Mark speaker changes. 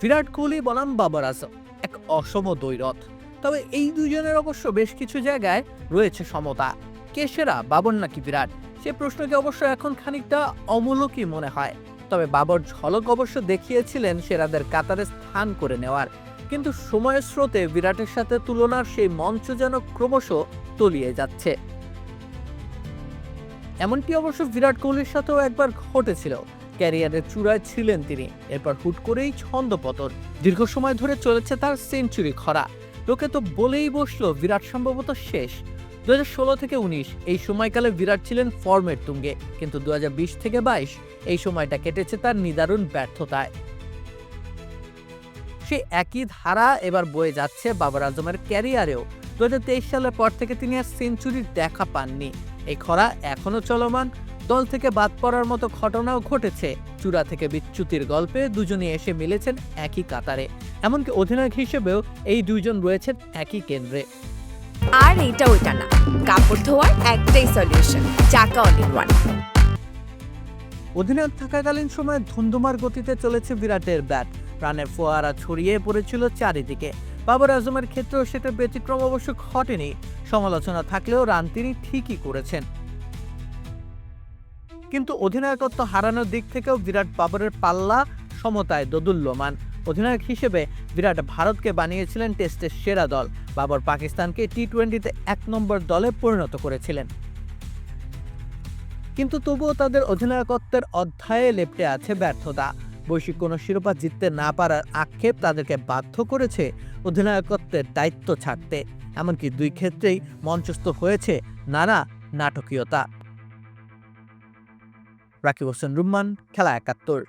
Speaker 1: বিরাট কোহলি, বনাম বাবর আজম এক অসম দৈরথ তবে এই দুজনের অবশ্য বেশ কিছু জায়গায় রয়েছে সমতা। কে সেরা, বাবর নাকি বিরাট? সে প্রশ্নকে অবশ্য এখন খানিকটা অমূলকই মনে হয়। তবে বাবর ঝলক অবশ্য দেখিয়েছিলেন সেরাদের কাতারে স্থান করে নেওয়ার। কিন্তু সময়ের স্রোতে বিরাটের সাথে তুলনার সেই মঞ্চ যেন ক্রমশ তলিয়ে যাচ্ছে। এমনটি অবশ্য বিরাট কোহলির সাথেও একবার ঘটেছিল। ক্যারিয়ারের চূড়ায় ছিলেন তিনি। এরপর হুট করেই ছন্দপতন দীর্ঘ সময় ধরে চলেছে তার সেঞ্চুরি খরা। লোকে তো বলেই বসল, বিরাট সম্ভবত শেষ। দুই হাজার ষোলো থেকে উনিশ, এই সময়কালে বিরাট ছিলেন ফর্মের তুঙ্গে। কিন্তু দু থেকে বাইশ, এই সময়টা কেটেছে তার নিদারুণ ব্যর্থতায়। সে একই ধারা এবার বয়ে যাচ্ছে বাবর আজমের ক্যারিয়ারেও। দুই হাজার তেইশ সালের পর থেকে তিনি আর সেঞ্চুরির দেখা পাননি। এই খরা এখনও চলমান দল থেকে বাদ পড়ার মতো ঘটনাও ঘটেছে। চূড়া থেকে বিচ্যুতির গল্পে দুজনে এসে মিলেছেন একই কাতারে। এমনকি অধিনায়ক হিসেবেও এই দুইজন রয়েছেন একই কেন্দ্রে।
Speaker 2: আর এইটা ওইটা না। কাপড় ধোয়ার একটাই সলিউশন চাকা অল ইন ওয়ান
Speaker 1: অধিনায়ক থাকাকালীন সময়ে ধুন্ধুমার গতিতে চলেছে বিরাটের ব্যাট। রানের ফোয়ারা ছড়িয়ে পড়েছিল চারিদিকে। বাবর আজমের ক্ষেত্রেও সেটা ব্যতিক্রম অবশ্য ঘটেনি। সমালোচনা থাকলেও রান তিনি ঠিকই করেছেন। কিন্তু অধিনায়কত্ব হারানোর দিক থেকেও বিরাট বাবরের পাল্লা সমতায় দোদুল্যমান। অধিনায়ক হিসেবে বিরাট ভারতকে বানিয়েছিলেন টেস্টের সেরা দল। বাবর পাকিস্তানকে টি টোয়েন্টিতে এক নম্বর দলে পরিণত করেছিলেন। কিন্তু তবুও তাদের অধিনায়কত্বের অধ্যায়ে লেপটে আছে ব্যর্থতা। বৈশ্বিক কোনো শিরোপা জিততে না পারার আক্ষেপ তাদেরকে বাধ্য করেছে অধিনায়কত্বের দায়িত্ব ছাড়তে। এমনকি দুই ক্ষেত্রেই মঞ্চস্থ হয়েছে নানা নাটকীয়তা। Raquisson Roman, Cala a catur.